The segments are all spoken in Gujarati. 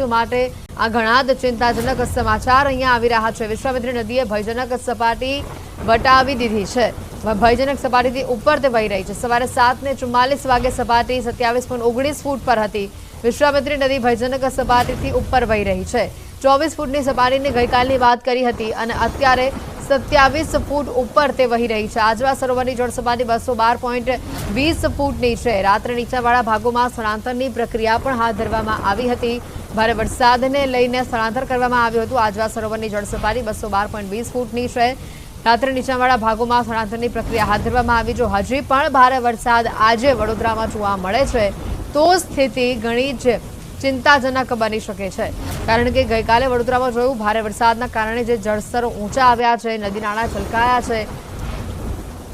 નગરવાસીઓ માટે આ ઘણા જ ચિંતાજનક સમાચાર અહીંયા આવી રહ્યા છે. વિશ્વામિત્રી નદીએ ભયજનક સપાટી વટાવી દીધી છે. ભયજનક સપાટીથી ઉપર તે વહી રહી છે. સવારે સાત ને ચુમ્માલીસ વાગે સપાટી સત્યાવીસ પોઈન્ટ ઓગણીસ ફૂટ પર હતી. વિશ્વામિત્રી નદી ભયજનક સપાટીથી ઉપર વહી રહી છે. ચોવીસ ફૂટની સપાટીની ગઈકાલની વાત કરી હતી અને અત્યારે સત્યાવીસ ફૂટ ઉપર તે વહી રહી છે. આજવા સરોવરની જળસપાટી બસો બાર પોઈન્ટ વીસ ફૂટની છે. રાત્રે નીચાવાળા ભાગોમાં સ્થળાંતરની પ્રક્રિયા પણ હાથ ધરવામાં આવી હતી. ભારે વરસાદને લઈને સ્થળાંતર કરવામાં આવ્યું હતું. આજવા સરોવરની જળ સપાટી બસો બાર પોઈન્ટ વીસ ફૂટની છે. રાત્રે નીચાણવાળા ભાગોમાં સ્થળાંતરની પ્રક્રિયા હાથ ધરવામાં આવી. જો હજી પણ ભારે વરસાદ આજે વડોદરામાં જોવા મળે છે, તો સ્થિતિ ઘણી જ ચિંતાજનક બની શકે છે. કારણ કે ગઈકાલે વડોદરામાં જોયું, ભારે વરસાદના કારણે જે જળસ્તરો ઊંચા આવ્યા છે, નદી નાળા છલકાયા છે.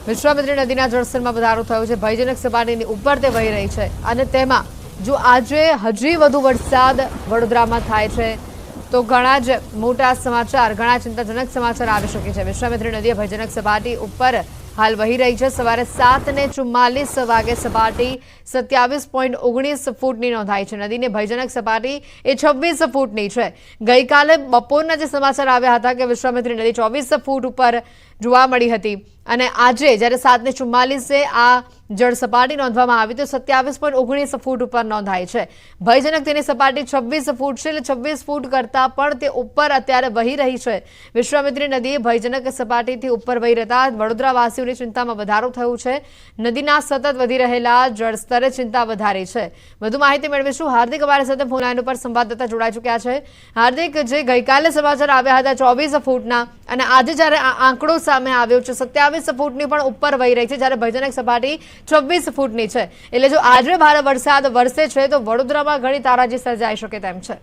વિશ્વામિત્રી નદીના જળસ્તરમાં વધારો થયો છે. ભયજનક સપાટીની ઉપર તે વહી રહી છે અને તેમાં જો આજે હજી વધુ વરસાદ વડોદરામાં થાય છે, તો ઘણા જ મોટા સમાચાર, ઘણા ચિંતાજનક સમાચાર આવી શકે છે. વિશ્વામિત્રી નદી ભયજનક સપાટી ઉપર હાલ વહી રહી છે. સવારે સાત ને ચુમ્માલીસ વાગે સપાટી સત્યાવીસ પોઈન્ટ ઓગણીસ ફૂટની નોંધાઈ છે. નદીની ભયજનક સપાટી એ છવ્વીસ ફૂટની છે. ગઈકાલે બપોરના જે સમાચાર આવ્યા હતા કે વિશ્વામિત્રી નદી ચોવીસ ફૂટ ઉપર જોવા મળી હતી અને આજે જ્યારે સાતને ચુમ્માલીસે આ જળ સપાટી નોંધવામાં આવી, તો સત્યાવીસ પોઈન્ટ ઓગણીસ ફૂટ ઉપર નોંધાઈ છે. ભયજનક તેની સપાટી છવ્વીસ ફૂટ છે એટલે છવ્વીસ ફૂટ કરતાં પણ તે ઉપર અત્યારે વહી રહી છે. વિશ્વામિત્રી નદીએ ભયજનક સપાટીથી ઉપર વહી રહેતા વડોદરાવાસીઓની ચિંતામાં વધારો થયો છે. નદીના સતત વધી રહેલા જળસ્તરે ચિંતા વધારી છે. વધુ માહિતી મેળવીશું. હાર્દિક અમારી સાથે ફોન લાઈન ઉપર સંવાદદાતા જોડાઈ ચૂક્યા છે. હાર્દિક, જે ગઈકાલે સમાચાર આવ્યા હતા ચોવીસ ફૂટના, અને આજે જ્યારે આંકડો સામે આવ્યો છે, સત્યાવીસ ફૂટની પણ ઉપર વહી રહી છે, જ્યારે ભયજનક સપાટી છવ્વીસ ફૂટની છે. એટલે જો આજે ભારે વરસાદ વરસે છે, તો વડોદરામાં ઘણી તારાજી સર્જાઈ શકે તેમ છે.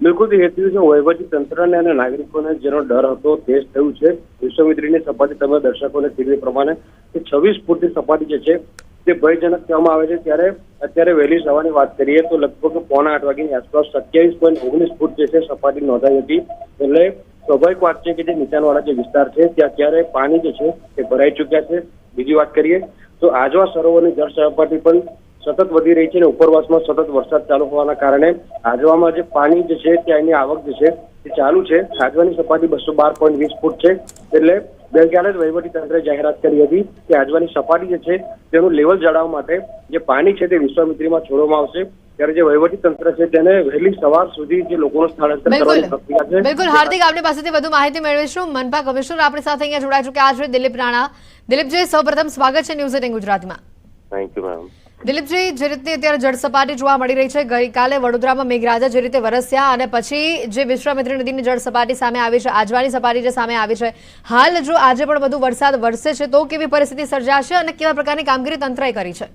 બિલકુલ હેતુ દિવસે વહીવટી તંત્રને અને નાગરિકોને જેનો ડર હતો તે જ થયું છે. વિશ્વમિત્રીની સપાટી તમે દર્શકોને કીધી પ્રમાણે કે છવ્વીસ ફૂટની સપાટી જે છે, તે ભયજનક કહેવામાં આવે છે. ત્યારે અત્યારે વહેલી સવારની વાત કરીએ તો લગભગ પોણા આઠ વાગ્યાની આસપાસ સત્યાવીસ પોઈન્ટ ઓગણીસ ફૂટ જે છે, સપાટી નોંધાઈ હતી. એટલે સ્વાભાવિક વાત છે કે જે નીચાણવાળા જે વિસ્તાર છે, ત્યાં અત્યારે પાણી જે છે તે ભરાઈ ચૂક્યા છે. બીજી વાત કરીએ તો આજવા સરોવરની જળ સપાટી પણ સતત વધી રહી છે અને ઉપરવાસમાં સતત વરસાદ ચાલુ હોવાના કારણે આજવામાં જે પાણી જે છે ત્યાંની આવક જે છે તે ચાલુ છે. આજવાની સપાટી બસો બાર પોઈન્ટ વીસ ફૂટ છે. એટલે ગઈકાલે જ વહીવટી તંત્રે જાહેરાત કરી હતી કે આજવાની સપાટી જે છે તેનું લેવલ જાળવવા માટે જે પાણી છે તે વિશ્વામિત્રીમાં છોડવામાં આવશે. ત્યારે જે વહીવટી તંત્ર છે તેને વહેલી સવાર સુધી જે લોકોનું સ્થળાંતર કરવાની પ્રક્રિયા છે. બિલકુલ. હાર્દિક આપની પાસેથી વધુ માહિતી મેળવીશું. મનપા કમિશનર આપણી સાથે અહીંયા જોડાઈ ચૂક્યા છે. દિલીપ રાણા. દિલીપજી સૌપ્રથમ સ્વાગત છે ન્યૂઝ એટીન ગુજરાતીમાં. થેન્ક યુ મેમ દિલીપજી જે રીતે અત્યારે જળ સપાટી જોવા મળી રહી છે ગઈકાલે વડોદરામાં મેઘરાજા જે રીતે વરસ્યા અને પછી જે વિશ્વામિત્રી નદીની જળ સપાટી સામે આવી છે આજવાની સપાટી જે સામે આવી છે હાલ જો આજે પણ વધુ વરસાદ વરસે છે તો કેવી પરિસ્થિતિ સર્જાશે અને કેવા પ્રકારની કામગીરી તંત્રએ કરી છે?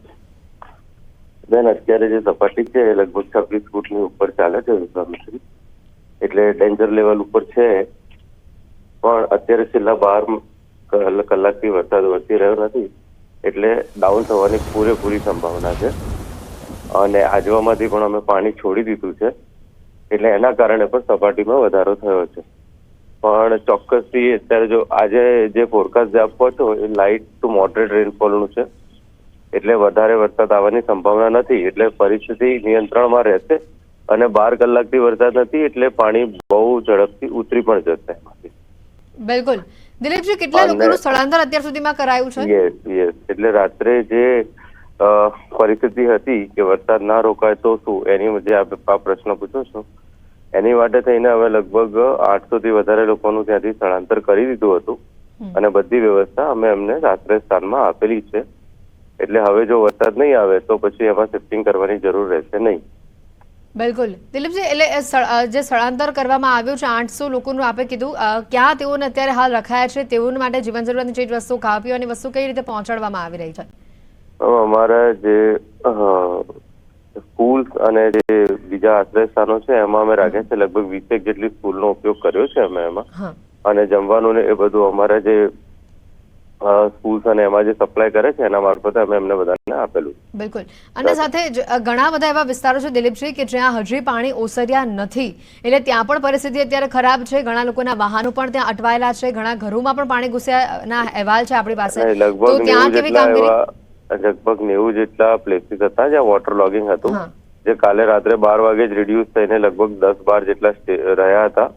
બેન અત્યારે જે સપાટી છે એ લગભગ છવ્વીસ ફૂટની ઉપર ચાલે છે વિશ્વામિત્રી. એટલે ડેન્જર લેવલ ઉપર છે. પણ અત્યારે છેલ્લા બાર કલ- કલાકથી વરસાદ વરસી રહ્યો નથી. એટલે ડાઉન થવાની પૂરેપૂરી સંભાવના છે. અને આજવામાંથી પણ અમે પાણી છોડી દીધું છે. એટલે એના કારણે પણ સપાટીમાં વધારો થયો છે. પણ ચોક્કસથી અત્યારે જો આજે જે ફોરકાસ્ટ જે આપવો છો એ લાઇટ ટુ મોડરેટ રેનફોલનું છે. એટલે વધારે વરસાદ આવવાની સંભાવના નથી. એટલે પરિસ્થિતિ નિયંત્રણમાં રહેશે અને બાર કલાકથી વરસાદ નથી એટલે પાણી બહુ ઝડપથી ઉતરી પણ જશે બિલકુલ. દિલીપજી કેટલા લોકોનું સ્થળાંતર અત્યાર સુધીમાં કરાયું છે? Yes yes. એટલે રાત્રે જે પરિસ્થિતિ હતી કે વરસાદ ના રોકાય તો શું? એની જે આ પ્રશ્ન પૂછો છું. એની માટે થઈને હવે લગભગ આઠસો થી વધારે લોકોનું ત્યાંથી સ્થળાંતર કરી દીધું હતું. અને બધી વ્યવસ્થા અમે એમને રાત્રે સ્થાનમાં આપેલી છે. એટલે હવે જો વરસાદ નહીં આવે તો પછી એમાં શિફ્ટિંગ કરવાની જરૂર રહેશે નહીં. બિલકુલ. દિલીપજી એટલે જે સ્થળાંતર કરવામાં આવ્યું છે આઠસો લોકોનું આપે કીધું ક્યાં તેઓને અત્યારે હાલ રખાયા છે તેઓને માટે જીવન જરૂરિયાતની ચીજ વસ્તુ ખાવા પીવાની વસ્તુ કઈ રીતે પહોંચાડવામાં આવી રહી છે? અમારા જે સ્કૂલ અને જે બીજા આશ્રય સ્થાનો છે એમાં અમે રાખ્યા છે લગભગ વીસેક જેટલી સ્કૂલનો ઉપયોગ કર્યો છે અમે એમાં. અને જમવાનું ને એ બધું અમારા જે સ્કૂલ્સ અને એમાં જે સપ્લાય કરે છે એના મારફતે અમે એમને બધાને આપેલું. બિલકુલ. અને સાથે ઘણા બધા એવા વિસ્તારો છે દિલીપજી કે જ્યાં હજી પાણી ઓસર્યા નથી. એટલે ત્યાં પણ પરિસ્થિતિ અત્યારે ખરાબ છે. ઘણા લોકોના વાહનો પણ ત્યાં અટવાયેલા છે. ઘણા ઘરોમાં પણ પાણી ઘૂસ્યાના અહેવાલ છે આપણી પાસે. તો લગભગ ત્યાં કેવી કામગીરી? લગભગ નેવું જેટલા પ્લેસીસ હતા જ્યાં વોટર લોગિંગ હતું જે કાલે રાત્રે બાર વાગે જ રિડ્યુસ થઈને લગભગ દસ બાર જેટલા રહ્યા હતા.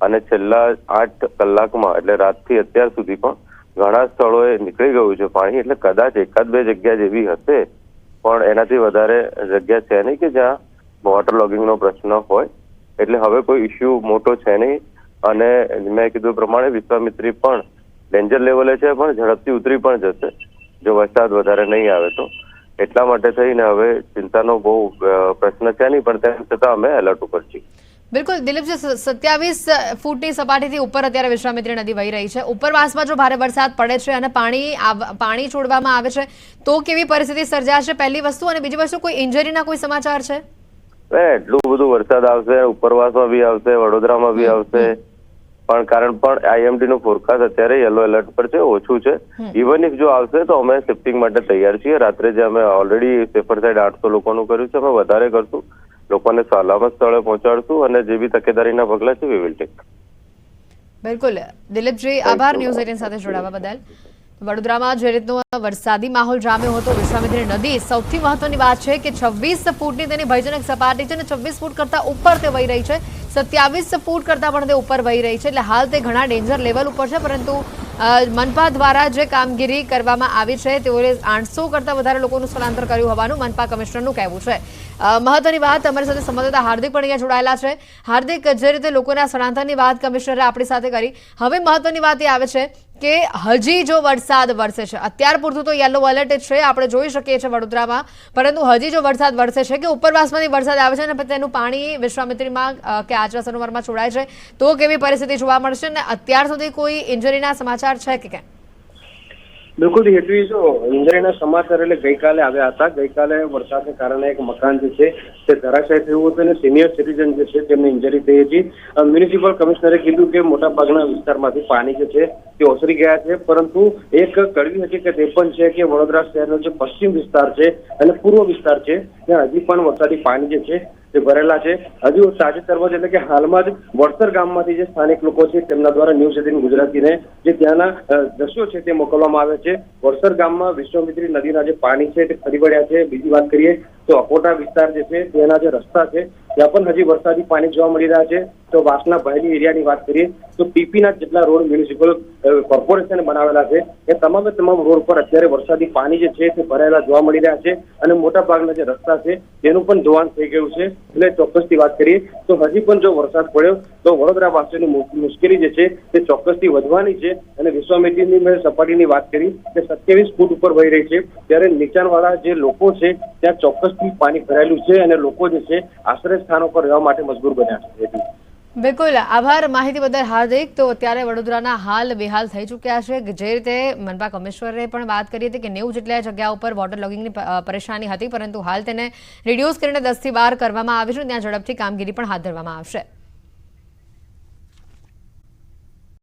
અને છેલ્લા આઠ કલાકમાં એટલે રાતથી અત્યાર સુધી પણ ઘણા સ્થળોએ નીકળી ગયું છે પાણી, એટલે કદાચ એકાદ બે જગ્યા જેવી હશે, પણ એનાથી વધારે જગ્યા છે નહીં કે જ્યાં વોટર લોગિંગનો પ્રશ્ન હોય. એટલે હવે કોઈ ઇસ્યુ મોટો છે નહીં. અને મેં કીધું પ્રમાણે વિશ્વામિત્રી પણ ડેન્જર લેવલે છે, પણ ઝડપથી ઉતરી પણ જશે, જો વરસાદ વધારે નહીં આવે તો. એટલા માટે થઈને હવે ચિંતાનો બહુ પ્રશ્ન છે નહીં, પણ તેમ છતાં અમે એલર્ટ ઉપર છીએ. બિલકુલ દિલીપજી સત્યાવીસ ફૂટની સપાટીથી ઉપર અત્યારે વિશ્વામિત્રી નદી વહી રહી છે. ઉપરવાસમાં જો ભારે વરસાદ પડે છે અને પાણી પાણી છોડવામાં આવે છે તો કેવી પરિસ્થિતિ સર્જાશે? પહેલી વસ્તુ અને બીજી વસ્તુ કોઈ ઇન્જરીના કોઈ સમાચાર છે? એટલું બધું વરસાદ આવશે ઉપરવાસમાં બી આવશે વડોદરામાં બી આવશે. પણ કારણ પણ આઈએમડી નું ફોરકાસ્ટ અત્યારે યલો એલર્ટ પર છે ઓછું છે. ઇવન ઇફ જો આવશે તો અમે શિફ્ટિંગ માટે તૈયાર છીએ. રાત્રે જે અમે ઓલરેડી સેફર સાઈડ આઠસો લોકોનું કર્યું છે અમે વધારે કરશું. લોકોને સલામત સ્થળે પહોંચાડશું અને જે બી તકેદારીના પગલા છે વી વિલ ટેક બિલકુલ. દિલીપજી આભાર ન્યૂઝ એટીન સાથે જોડાવા બદલ. વડોદરામાં જે રીતનો વરસાદી માહોલ જામ્યો હતો વિશ્વામિત્રી નદી સૌથી મહત્વની વાત છે કે છવ્વીસ ફૂટની તેની ભયજનક સપાટી છે અને છવ્વીસ ફૂટ કરતા ઉપર તે વહી રહી છે. સત્યાવીસ ફૂટ કરતા પણ તે ઉપર વહી રહી છે એટલે હાલ તે ઘણા ડેન્જર લેવલ ઉપર છે પરંતુ મનપા દ્વારા જે કામગીરી કરવામાં આવી છે તેઓએ આઠસો કરતા વધારે લોકોનું સ્થળાંતર કર્યું હોવાનું મનપા કમિશનરનું કહેવું છે. મહત્વની વાત અમારી સાથે સંવાદદાતા હાર્દિક પણ અહીંયા જોડાયેલા છે. હાર્દિક, જે રીતે લોકોના સ્થળાંતરની વાત કમિશનરે આપણી સાથે કરી, હવે મહત્વની વાત એ આવે છે કે હજી જો વરસાદ વરસે છે, અત્યાર પૂરતું તો યલો એલર્ટ છે, આપણે જોઈ શકીએ છીએ વડોદરામાં, પરંતુ હજી જો વરસાદ વરસે છે કે ઉપરવાસમાંથી વરસાદ આવે છે અને તેનું પાણી વિશ્વામિત્રીમાં કે આચરા સરોવરમાં છોડાય છે, તો કેવી પરિસ્થિતિ જોવા મળશે અને અત્યાર સુધી કોઈ ઇન્જરીના સમાચાર છે કે કેમ? બિલકુલ હેતવી જો ઇન્જરીના સમાચાર એટલે ગઈકાલે આવ્યા હતા. ગઈકાલે વરસાદને કારણે એક મકાન જે છે, તે ધરાશાય થયું હતું અને સિનિયર સિટીઝન જે છે, તેમને ઇન્જરી થઈ હતી. મ્યુનિસિપલ કમિશનરે કીધું કે મોટાભાગના વિસ્તારમાંથી પાણી જે છે, તે ઓસરી ગયા છે. પરંતુ એક કડવી હકીકત એ પણ છે કે વડોદરા શહેરનો જે પશ્ચિમ વિસ્તાર છે અને પૂર્વ વિસ્તાર છે, ત્યાં હજી પણ વરસાદી પાણી જે છે તે ભરેલા છે. હજુ તાજેતરમાં જ એટલે કે હાલમાં જ વડસર ગામમાંથી જે સ્થાનિક લોકો છે તેમના દ્વારા ન્યૂઝ એટીન ગુજરાતીને જે ત્યાંના દ્રશ્યો છે તે મોકલવામાં આવે છે. વડસર ગામમાં વિશ્વામિત્રી નદીના જે પાણી છે તે ફરી વળ્યા છે. બીજી વાત કરીએ તો અકોટા વિસ્તાર જે છે, તેના જે રસ્તા છે, ત્યાં પણ હજી વરસાદી પાણી જોવા મળી રહ્યા છે. તો વાસના ભયની એરિયાની વાત કરીએ, તો પીપીના જેટલા રોડ મ્યુનિસિપલ કોર્પોરેશને બનાવેલા છે, એ તમામે તમામ રોડ પર અત્યારે વરસાદી પાણી જે છે, તે ભરાયેલા જોવા મળી રહ્યા છે અને મોટા જે રસ્તા છે, તેનું પણ ધોવાણ થઈ ગયું છે. એટલે ચોક્કસથી વાત કરીએ, તો હજી પણ જો વરસાદ પડ્યો, તો વડોદરા વાસીઓની મુશ્કેલી જે છે, તે ચોક્કસથી વધવાની છે. અને વિશ્વામિત્રીની મેં સપાટીની વાત કરી કે સત્યાવીસ ફૂટ ઉપર વહી રહી છે. ત્યારે નીચાણવાળા જે લોકો છે, ત્યાં ચોક્કસથી પાણી ભરાયેલું છે અને લોકો જે છે આશ્રય સ્થાનો પર રહેવા માટે મજબૂર બન્યા છે. બિલકુલ, આભાર માહિતી બદલ હાર્દિક. તો અત્યારે વડોદરાના હાલ બેહાલ થઈ ચૂક્યા છે જે રીતે મનપા કમિશનરે પણ વાત કરી હતી કે નેવું જેટલા જગ્યા ઉપર વોટર લોગિંગની પરેશાની હતી, પરંતુ હાલ તેને રિડ્યુસ કરીને દસથી બાર કરવામાં આવી છે ત્યાં ઝડપથી કામગીરી પણ હાથ ધરવામાં આવશે.